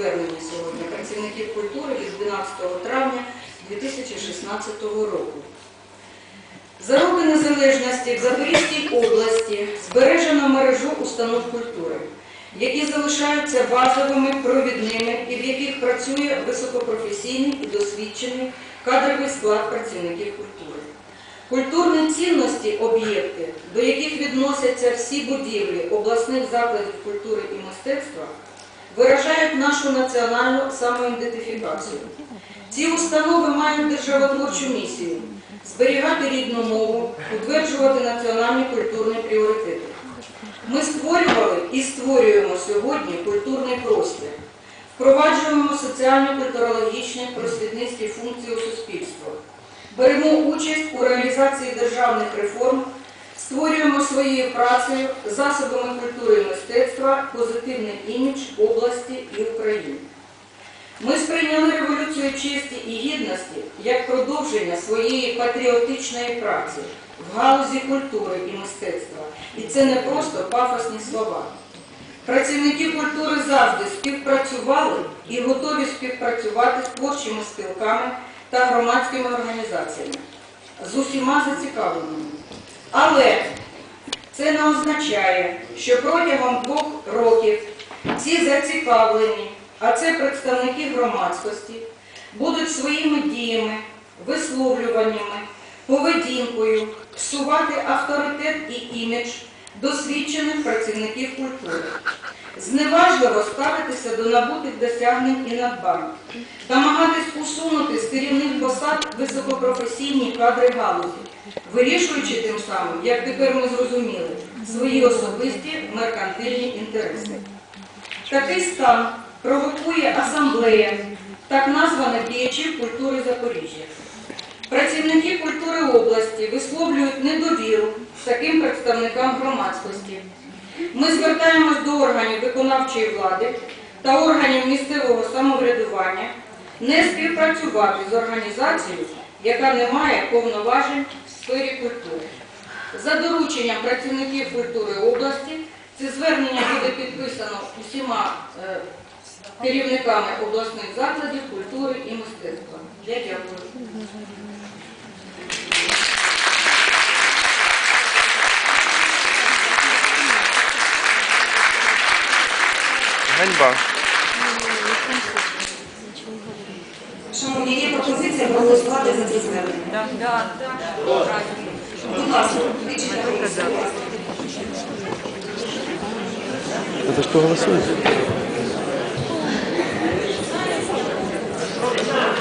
звернення сьогодні працівників культури від 12 травня 2016 року. За роки незалежності в Запорізькій області збережено мережу установ культури, які залишаються базовими, провідними і в яких працює високопрофесійний і досвідчений кадровий склад працівників культури. Культурні цінності об'єкти, до яких відносяться всі будівлі обласних закладів культури і мистецтва, виражають нашу національну самоідентифікацію. Ці установи мають державотворчу місію зберігати рідну мову, утверджувати національні культурні пріоритети. Ми створювали і створюємо сьогодні культурний простір, впроваджуємо соціально-культурологічні просвітницькі функції у суспільстві, беремо участь у реалізації державних реформ, створюємо своєю працею, засобами культури і мистецтва позитивний імідж області і України. Ми сприйняли революцію честі і гідності як продовження своєї патріотичної праці в галузі культури і мистецтва. І це не просто пафосні слова. Працівники культури завжди співпрацювали і готові співпрацювати з творчими спілками та громадськими організаціями з усіма зацікавленими. Але це не означає, що протягом двох років всі зацікавлені, а це представники громадськості, будуть своїми діями, висловлюваннями, поведінкою псувати авторитет і імідж досвідчених працівників культури, зневажливо ставитися до набутих досягнень і надбань, намагатись усунути з керівних посад високопрофесійні кадри галузі, вирішуючи тим самим, як тепер ми зрозуміли, свої особисті меркантильні інтереси. Такий стан провокує асамблея, так названих діячів культури Запоріжжя. Працівники культури області висловлюють недовіру таким представникам громадськості. Ми звертаємось до органів виконавчої влади та органів місцевого самоврядування не співпрацювати з організацією, яка не має повноважень в сфері культури. За дорученням працівників культури області це звернення буде підписано усіма е, керівниками обласних закладів культури і мистецтва. Я дякую. Ганьба. Шановні, є пропозиція проголосувати за це звернення. Будь ласка, вичитайте голосування. За что голосуют?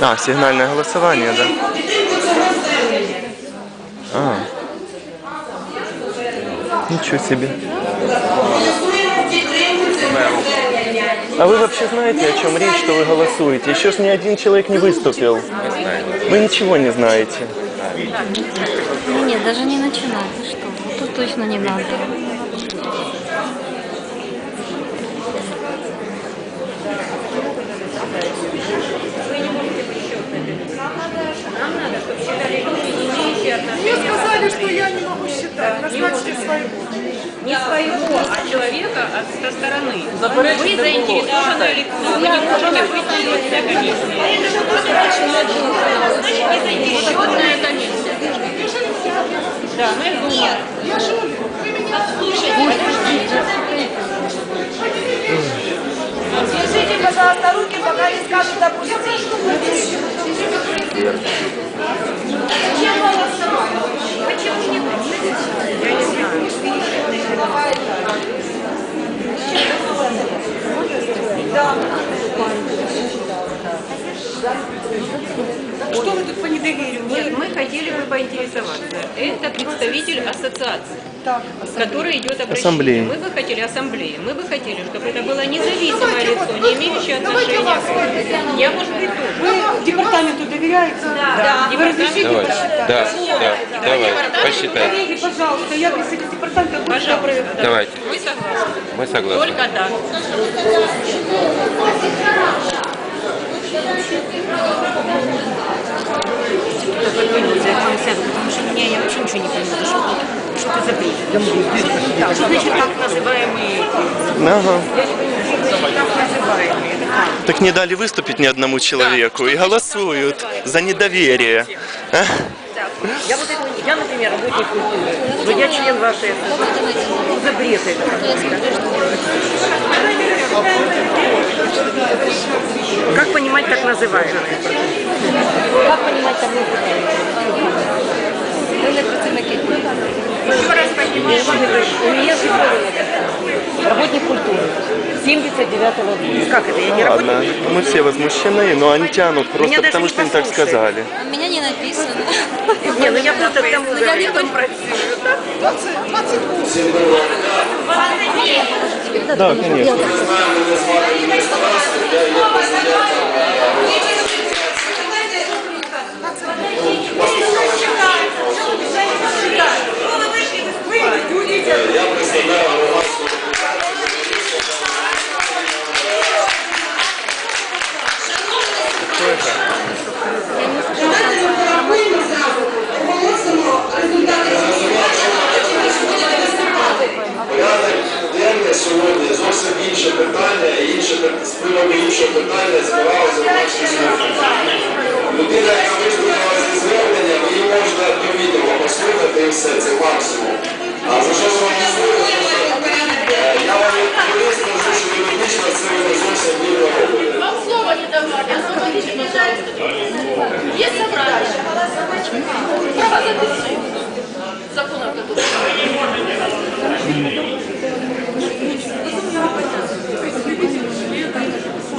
А, сигнальное голосование, да? Підтримку цього звернення. А. Ничего себе. Голосуємо в підтримку цього звернення. А вы вообще знаете, о чем речь, что вы голосуете? Еще ж ни один человек не выступил. Вы ничего не знаете. Нет, даже не начинай. Ты что? Вот Тут точно не надо. Сказали, что я не могу считать. Назначьте своего. не своего, а человека от, со стороны. Вы заинтересованы лицо, вы не можете комиссия. Значит, не заинтересованная комиссия. Да, мы думаем. Держите, пожалуйста, руки, пока не скажут допустить. Что вы тут по недоверию? Хотели бы поинтересоваться. Это представитель ассоциации, Так, который идет обращение. Ассамблеи. Мы бы хотели ассамблеи. Мы бы хотели, чтобы это было независимое лицо, не имеющее отношения к... Я, может быть, тоже. вы департаменту доверяете? Да, Вы разрешите? Давай, да, да, давай, посчитай. Коллеги, пожалуйста, я представитель департамента. будьте Пожалуйста. добры. Давайте, Мы согласны. мы согласны. Только так. Потому что меня я вообще ничего не понимаю. Что, что это за бред? Что значит так называемый Ага. так называемые. Так не дали выступить ни одному человеку и голосуют за недоверие. А? Я вот не- я, например, работник культуры, но я член вашей ассоциации. За бред это. Как понимать так называемое? Как понимать там Вы не працівники. У меня же работник культуры. 79-го года. Как это? Я не работник? Ладно, мы все возмущены, но они тянут просто Меня даже потому, не что они так послушали. сказали. А меня не написано. Не, ну я просто к тому Ну, я не говорю. Да, конечно. Давайте сьогодні зовсім інше питання, інше спливом інше питання збиралося в нашій службі. Людина, яка виступила зі зверненням, її можна до відео послухати і все, це максимум. А за що вам не слухати? Е, я вам відповість, тому що юридично це не зовсім вірно робити. Вам слово не давати, а слова нічого не дайте. Є собрання. Право запису. Закон, который...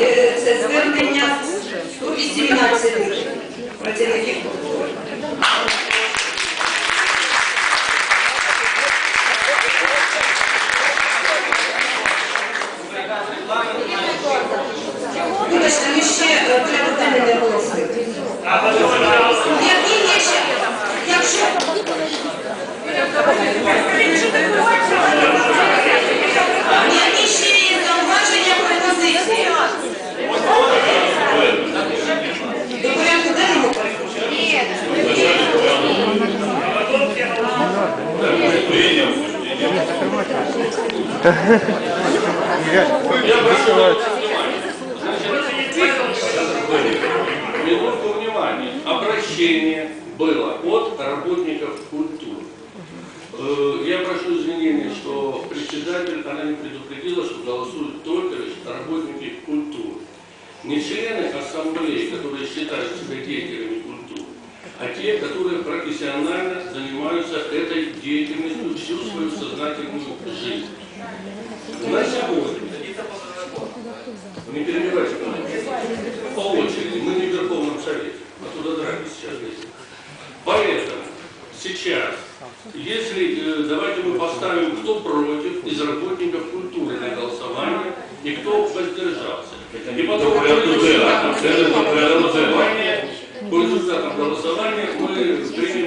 Отримали е, це звернення 118 працівників культури. Вибачте, ми ще е, порядок денний не голосуємо. Минутку внимания. Обращение было от работников культуры. Э, Я прошу извинения, что председатель, она не предупредила, что голосуют только лишь работники культуры. Не члены ассамблеи, которые считают себя деятелями культуры, а те, которые профессионально занимаются этой деятельностью всю свою сознательную жизнь. На сегодня не перебивайте. По очереди. Мы не в Верховном Совете. Оттуда драки сейчас лезем. Поэтому сейчас, если э, давайте мы поставим, кто против из работников культуры на голосование и кто воздержался. И потом по результатам голосования мы примем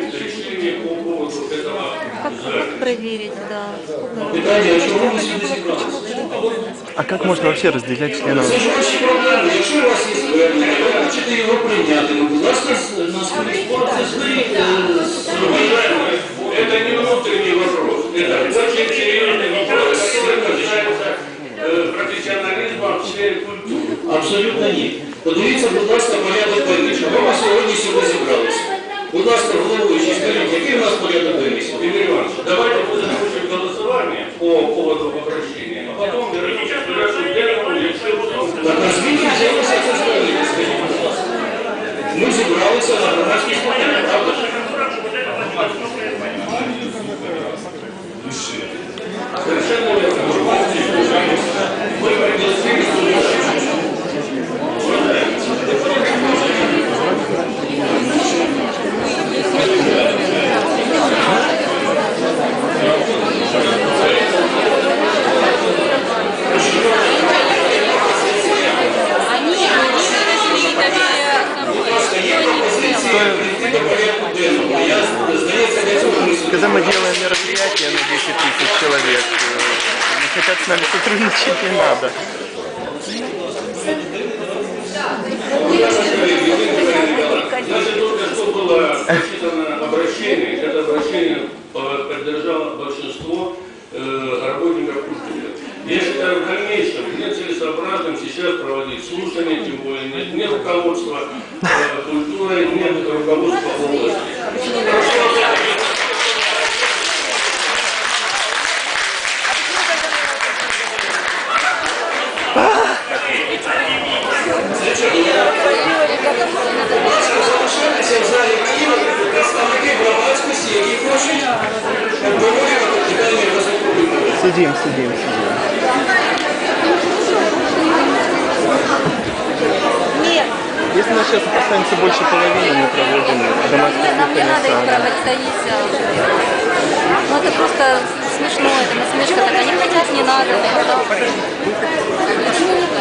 Проверить, да. Питання, а чому ви сюди зібралися? А как можно вообще разделять членов? Це ж ваші проблеми. Якщо у вас є звернення, ви хочете його прийняти, ну, будь ласка, на свої Уважаемые, это не внутренний вопрос, это очень серьезный вопрос, который касается э, профессионализма в сфере культуры. Абсолютно ні. Подивіться, будь ласка, порядок денний. Чого ми сьогодні сюди зібралися? Будь ласка, головуючий, скажіть, який у нас порядок денний сьогодні? Игорь Иванович, давайте закончим голосование по Когда мы делаем мероприятие на 10 тысяч человек, э, не хотят с нами сотрудничать, не надо. Обращение, это обращение э, поддержало большинство э, работников культуры. Я считаю, в дальнейшем нецелесообразным сейчас проводить слушания, тем более нет ни руководства э, культуры, нет руководства области. Залишайтеся в залі Києва представники громадськості, які хочуть обговорювати питання розвитку культури. Сидим, сидим, сидим. Если у нас сейчас останется больше половины, мы проводим домашнее Нам не надо их проводить. Ну это просто смешно, это насмешка такая. Не хотят, не надо.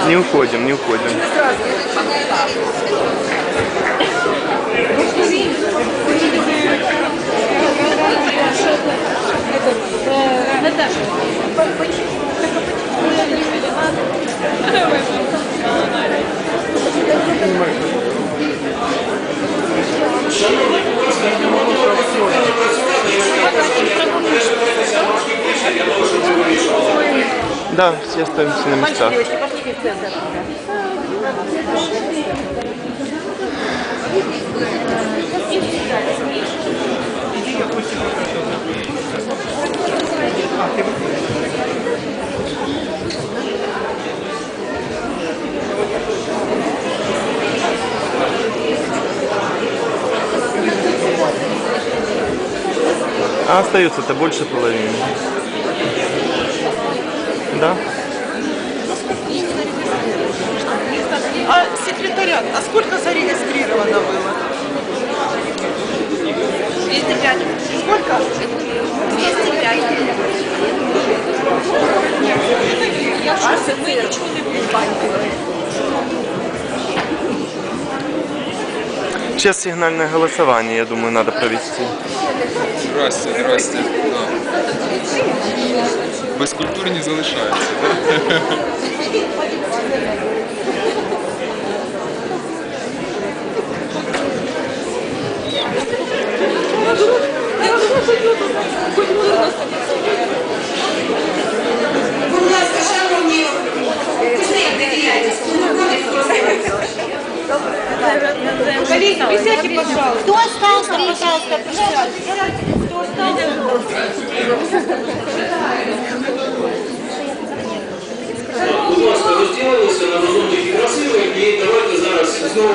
Не уходим, не уходим. Шановні, все остаемся на местах. А остается-то больше половины. Да? Секретариат, а сколько зарегистрировано было? 205. Сколько? 205. Я не понимаем. Сейчас сигнальное голосование, я думаю, надо провести. Здрасте, здрасте. Да. Без культури не залишається. Да? Будь ласка, шановні, быстрее доверяйтесь, кто выходит, кто остается. Коллеги, присядьте, пожалуйста. Кто остался, пожалуйста, присядьте. Будь ласка, розділилися на розумних і красивих, і давайте зараз знову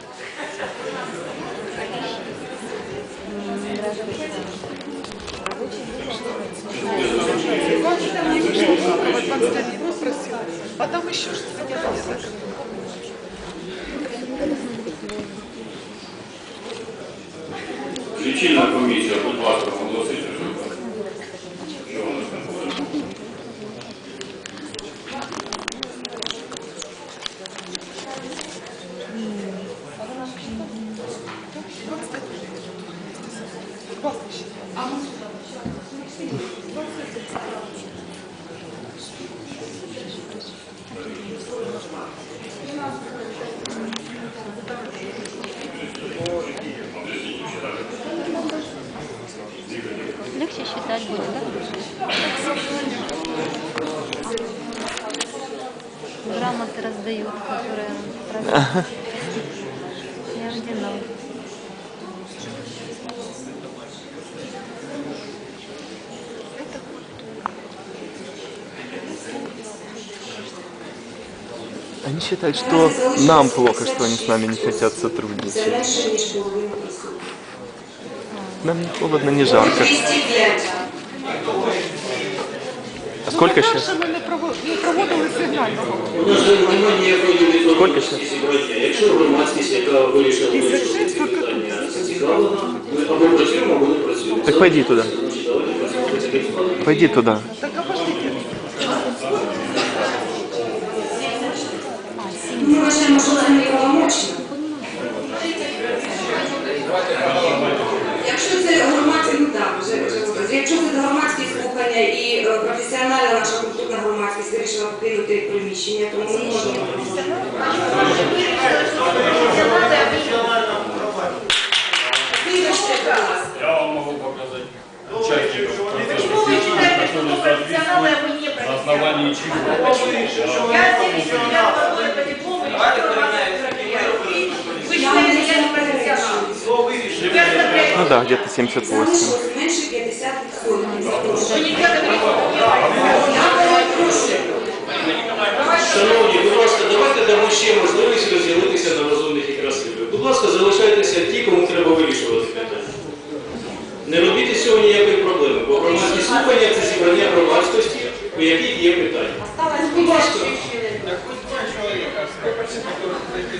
орденал. Они считают, что нам плохо, что они с нами не хотят сотрудничать. Нам не холодно, не жарко. 205. А сколько сейчас? Ми не прово- не проводили сигнального. У нас же немає ніякої Скільки відповідальності зібрання. Якщо громадськість, яка вирішила вирішити ці питання, зацікавлена, ми або працюємо, або не працюємо. Так пойди туди. Значить, давайте працювати ці депутати. Пойди туда. Ми вважаємо, що це неправомочно. Якщо це громадські, ну так, вже, вже говорили. якщо це громадські слухання і е, професіональна наша культурна громадськість вирішила покинути приміщення, то ми можемо. Вибачте, будь ласка. Я вам могу показать участников процесса, которые соответствуют, на основании чего. Я 79 года по диплому и 4 Вы считаете, я не профессионал? Я смотрела. Ну да, где-то 78. Залишилось менше 50%. Вы не говорите, Я перепрошую. Шановні, будь ласка, давайте дамо ще можливість розділитися на розумних і красивих. Будь ласка, залишайтеся ті, кому треба вирішувати питання. Не робіть із цього ніякої проблеми, бо громадські слухання це зібрання громадськості, у яких є питання. Будь ласка.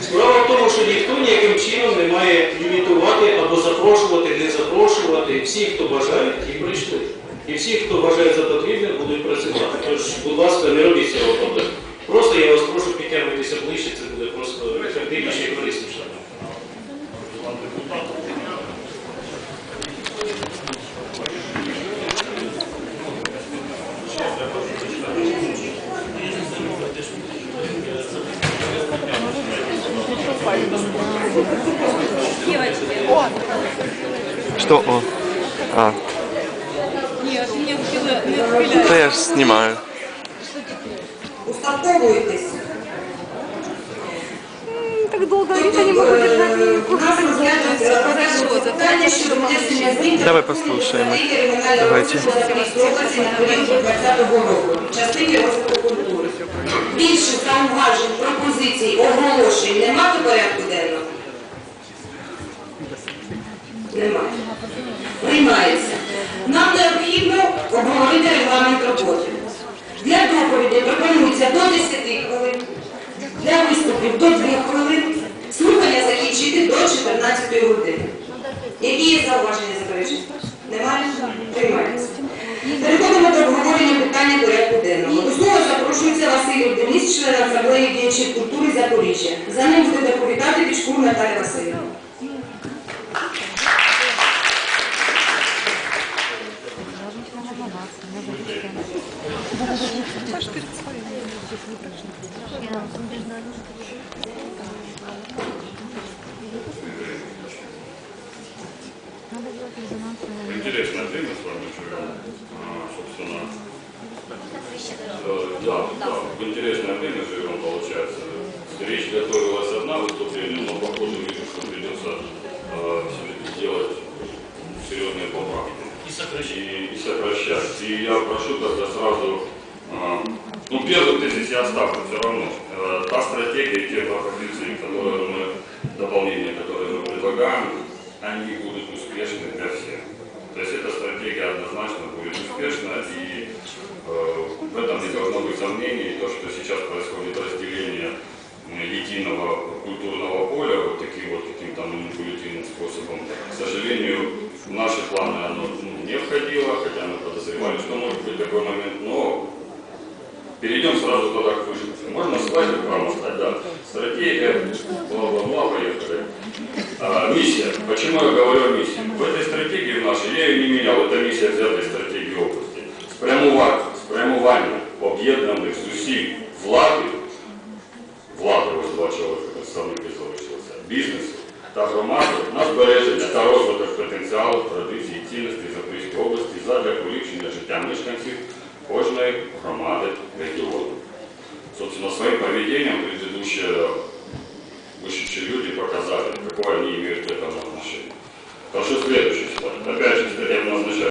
Справа в тому, що ніхто ніяким чином не має лімітувати або запрошувати, не запрошувати. Всі, хто бажають, ті прийшли. І всі, хто вважає за потрібне, будуть працювати. Тож, будь ласка, не робіть цього проблем. Просто я вас прошу підтягуватися ближче, це буде просто ефективніше і корисніше. Что? О. А. Да я же снимаю. 2020 року в частині розвитку культури. Більше зауважень, пропозицій, оголошень немає до порядку денного? Немає. Приймається. Нам необхідно обговорити регламент роботи. Для доповіді пропонується до 10 хвилин, для виступів до 2 хвилин, слухання закінчити до 14 години. Які є зауваження заперечення? Немає? Приймається. Переходимо до обговорення питання порядку денного. До слова запрошується Василь Денис, член асамблеї діячів культури Запоріжжя. За ним буде доповідати Пічкур Наталя Васильівна. И сокращать. И, и сокращать. И я прошу тогда сразу, а, ну первый тезис я оставлю все равно. Э, Та стратегия, те пропозиции, которые мы, дополнения, которые мы предлагаем, они будут успешны для всех. То есть эта стратегия однозначно будет успешна, и э, в этом не должно быть сомнений. То, что сейчас происходит разделение единого культурного поля вот таким вот каким-то манипулятивным способом, к сожалению, в наши планы оно ну, не входило, хотя мы подозревали, что может быть такой момент, но Перейдем сразу туда к выжимке. Можно слайд рекламу стать, да. Стратегия, бла-бла-бла, поехали. А, миссия. Почему я говорю о миссии? В этой стратегии в нашей, я ее не менял, это миссия взятой стратегии